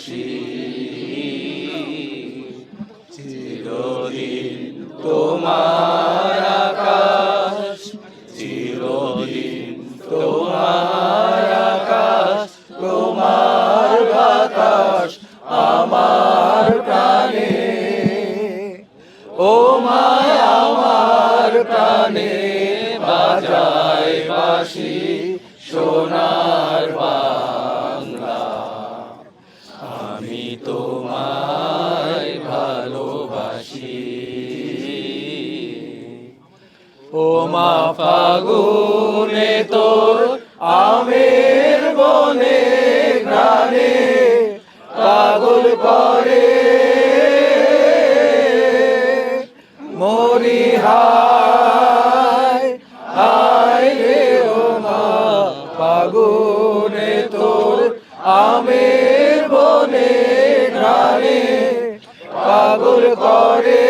বাসি চিরদিন তোমার আকাশ চিরদিন তোমার আকাশ আমার প্রাণে ও আমার প্রাণে বাজায় বাসি ও ফাগুনে তোর, আমের বনে গ্রানে পাগল করে। মরি হায় হায় রে ও মা ফাগুনে তোর, আমের বনে গ্রানে পাগল করে।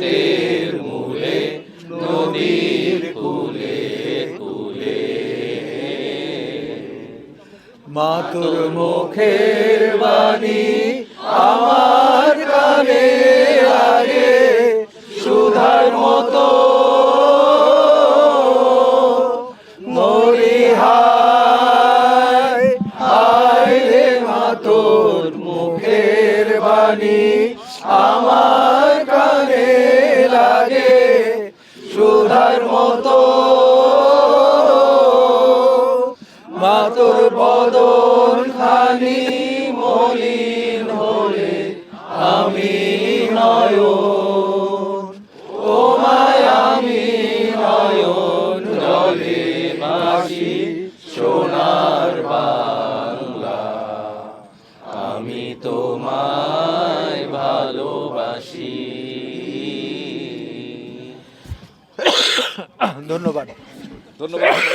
বটের মূলে, নদীর কুলে কুলে। মাতুর মুখের বাণী আমার কানে আগে সুধার মতো মুখের আমার সুধার মতো। মাতুর বদন খানি মলিন হলে আমি নয়ন। ও মায় আমি নয়ন জলে বাসি সোনার বাংলা। আমি তোমায় ভালোবাসি। ধন্যবাদ। ধন্যবাদ।